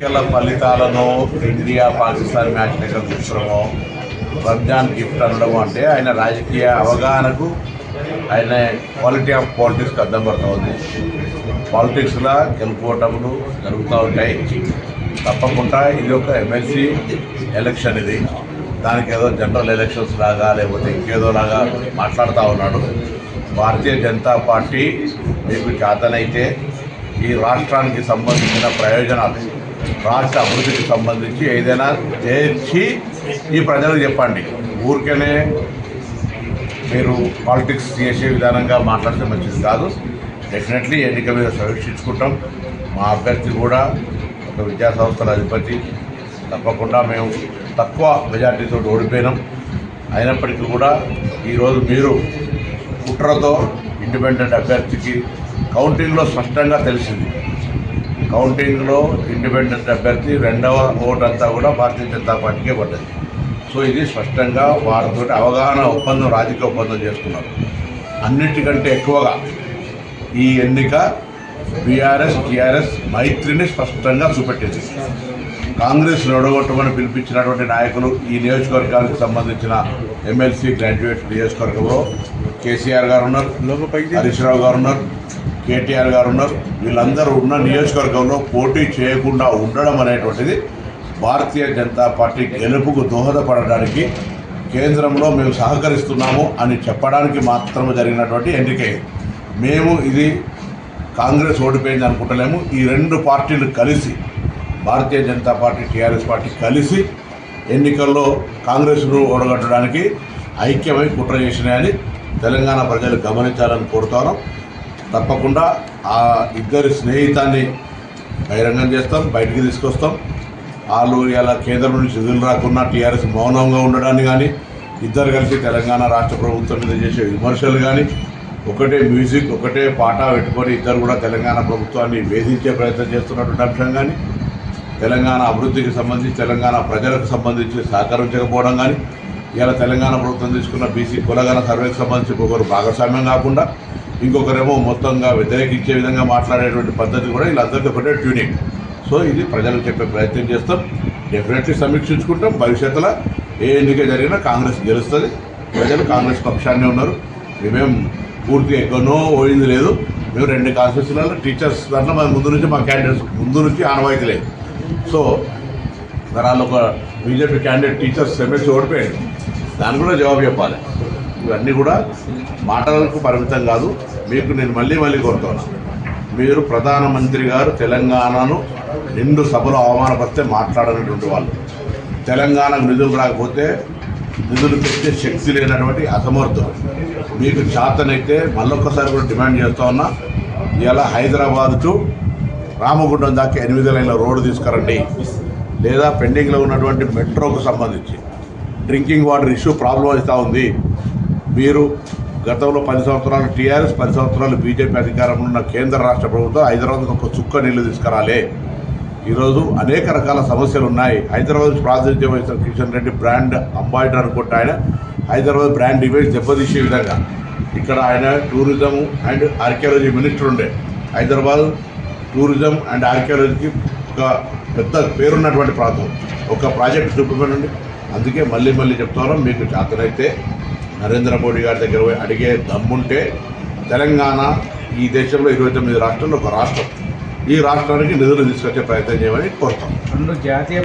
ఎన్నికల ఫలితాలను India Pakistan match లెక్క చూసడము రంజాన్ గిఫ్ట్ అనడం అంటే ఆయన రాజకీయ అవగాహనకు ఆయన క్వాలిటీ ఆఫ్ పాలిటిక్స్కి అర్థం పడుతుంది ఉంది. పాలిటిక్స్లో గెలుపుకోవటములు జరుగుతూ ఉంటాయి. తప్పకుండా ఇది ఒక ఎమ్మెల్సీ ఎలక్షన్ ఇది. దానికి ఏదో జనరల్ ఎలక్షన్స్ లాగా లేకపోతే ఇంకేదో లాగా మాట్లాడుతూ ఉన్నాడు. భారతీయ జనతా పార్టీ మీకు చేతనైతే ఈ రాష్ట్రానికి సంబంధించిన ప్రయోజనాలు. రాష్ట్ర అభివృద్ధికి సంబంధించి ఏదైనా చేర్చి ఈ ప్రజలకు చెప్పండి. ఊరికనే మీరు పాలిటిక్స్ చేసే విధానంగా మాట్లాడితే మంచిది కాదు. డెఫినెట్లీ ఎన్నిక మీద సమీక్షించుకుంటాం. మా అభ్యర్థి కూడా ఒక విద్యా సంస్థల అధిపతి. తప్పకుండా మేము తక్కువ మెజార్టీతో ఓడిపోయినాం. అయినప్పటికీ కూడా ఈరోజు మీరు కుట్రతో ఇండిపెండెంట్ అభ్యర్థికి కౌంటింగ్లో స్పష్టంగా తెలిసింది. కౌంటింగ్లో ఇండిపెండెంట్ అభ్యర్థి రెండవ ఓటు అంతా కూడా భారతీయ జనతా పార్టీకే పడ్డది. సో ఇది స్పష్టంగా వారితో అవగాహన ఒప్పందం రాజకీయ ఒప్పందం చేసుకున్నారు అన్నిటికంటే ఎక్కువగా ఈ ఎన్నిక బీఆర్ఎస్ టీఆర్ఎస్ మైత్రిని స్పష్టంగా చూపెట్టింది. కాంగ్రెస్ ఓడగొట్టమని పిలిపించినటువంటి నాయకులు ఈ నియోజకవర్గానికి సంబంధించిన ఎమ్మెల్సీ గ్రాడ్యుయేట్ నియోజకవర్గంలో కేసీఆర్ గారు ఉన్నారు హరీష్ రావు గారు ఉన్నారు. కేటీఆర్ గారు ఉన్నారు. వీళ్ళందరూ ఉన్న నియోజకవర్గంలో పోటీ చేయకుండా ఉండడం అనేటువంటిది భారతీయ జనతా పార్టీ గెలుపుకు దోహదపడడానికి కేంద్రంలో మేము సహకరిస్తున్నాము అని చెప్పడానికి మాత్రమే జరిగినటువంటి ఎన్నిక మేము ఇది కాంగ్రెస్ ఓడిపోయింది అనుకుంటలేము. ఈ రెండు పార్టీలు కలిసి Bharatiya Janata party TRS party కలిసి ఎన్నికల్లో కాంగ్రెస్ను ఓడగట్టడానికి ఐక్యమై కుట్ర చేసినాయని తెలంగాణ ప్రజలు గమనించాలని కోరుతాను తప్పకుండా ఆ ఇద్దరి స్నేహితాన్ని బహిరంగం చేస్తాం బయటికి తీసుకొస్తాం. వాళ్ళు ఇలా కేంద్రం నుంచి నిధులు రాకున్నా టీఆర్ఎస్ మౌనంగా ఉండడాన్ని కానీ ఇద్దరు కలిసి తెలంగాణ రాష్ట్ర ప్రభుత్వం మీద చేసే విమర్శలు కానీ ఒకటే మ్యూజిక్ ఒకటే పాట పెట్టుకొని ఇద్దరు కూడా తెలంగాణ ప్రభుత్వాన్ని వేధించే ప్రయత్నం చేస్తున్నటువంటి అంశం కానీ తెలంగాణ అభివృద్ధికి సంబంధించి తెలంగాణ ప్రజలకు సంబంధించి సహకరించకపోవడం కానీ ఇలా తెలంగాణ ప్రభుత్వం తీసుకున్న బీసీ కులగన సర్వేకి సంబంధించి ఒకరు భాగస్వామ్యం కాకుండా ఇంకొకరేమో మొత్తంగా వ్యతిరేకించే విధంగా మాట్లాడేటువంటి పద్ధతి కూడా వీళ్ళందరికీ ఒకటే ట్యూనింగ్. సో ఇది ప్రజలకు చెప్పే ప్రయత్నం చేస్తాం. డెఫినెట్లీ సమీక్షించుకుంటాం. భవిష్యత్తులో ఏ ఎన్నిక జరిగినా కాంగ్రెస్ గెలుస్తుంది. ప్రజలు కాంగ్రెస్ పక్షాన్నే ఉన్నారు. మేమేం పూర్తిగా ఎక్కడో పోయింది లేదు. మేము రెండు కాన్స్టిట్యూన్సీలలో టీచర్స్ దాంట్లో మన ముందు నుంచి మా క్యాండిడేట్స్ ముందు నుంచి ఆనవాయితీ లేదు. సో మరి వాళ్ళు ఒక బీజేపీ క్యాండిడేట్ టీచర్స్ ఎంఎస్సీ ఓడిపోయాడు. దాన్ని కూడా జవాబు చెప్పాలి. ఇవన్నీ కూడా మాటలకు పరిమితం కాదు. మీకు నేను మళ్ళీ మళ్ళీ కోరుతాను మీరు ప్రధానమంత్రి గారు తెలంగాణను రెండు సభలో అవమానపరిస్తే మాట్లాడనటువంటి వాళ్ళు. తెలంగాణకు నిధులు రాకపోతే నిధులు పెట్టే శక్తి లేనటువంటి అసమర్థులు. మీకు చేతనైతే మళ్ళొక్కసారి కూడా డిమాండ్ చేస్తా ఉన్నా ఇలా హైదరాబాద్ టు రామగుండం దాకా ఎనిమిది లైన్ల రోడ్డు తీసుకురండి. లేదా పెండింగ్లో ఉన్నటువంటి మెట్రోకు సంబంధించి. డ్రింకింగ్ వాటర్ ఇష్యూ ప్రాబ్లం అవుతూ ఉంది. మీరు గతంలో పది సంవత్సరాలు టీఆర్ఎస్ పది సంవత్సరాలు బీజేపీ అధికారంలో ఉన్న కేంద్ర రాష్ట్ర ప్రభుత్వం హైదరాబాద్కి ఒక చుక్క నీళ్ళు తీసుకురాలే. ఈరోజు అనేక రకాల సమస్యలు ఉన్నాయి హైదరాబాద్ ప్రాతినిధ్యం వహిస్తున్న కిషన్ రెడ్డి బ్రాండ్ అంబాసిడర్ అనుకుంటే ఆయన హైదరాబాద్ బ్రాండ్ ఇమేజ్ దెబ్బతీసే విధంగా. ఇక్కడ ఆయన టూరిజం అండ్ ఆర్కియాలజీ మినిస్టర్ ఉండే. హైదరాబాద్ టూరిజం అండ్ ఆర్కియాలజీకి ఒక పెద్ద పేరున్నటువంటి ప్రాంతం. ఒక ప్రాజెక్ట్ చూపించండి. అందుకే మళ్ళీ మళ్ళీ చెప్తాను మీకు చేతనైతే నరేంద్ర మోడీ గారి దగ్గర పోయి అడిగే దమ్ముంటే తెలంగాణ ఈ దేశంలో ఇరవై తొమ్మిది రాష్ట్రాలు ఒక రాష్ట్రం. ఈ రాష్ట్రానికి నిధులు తీసుకొచ్చే ప్రయత్నం చేయమని కోరుతాం. రెండు జాతీయ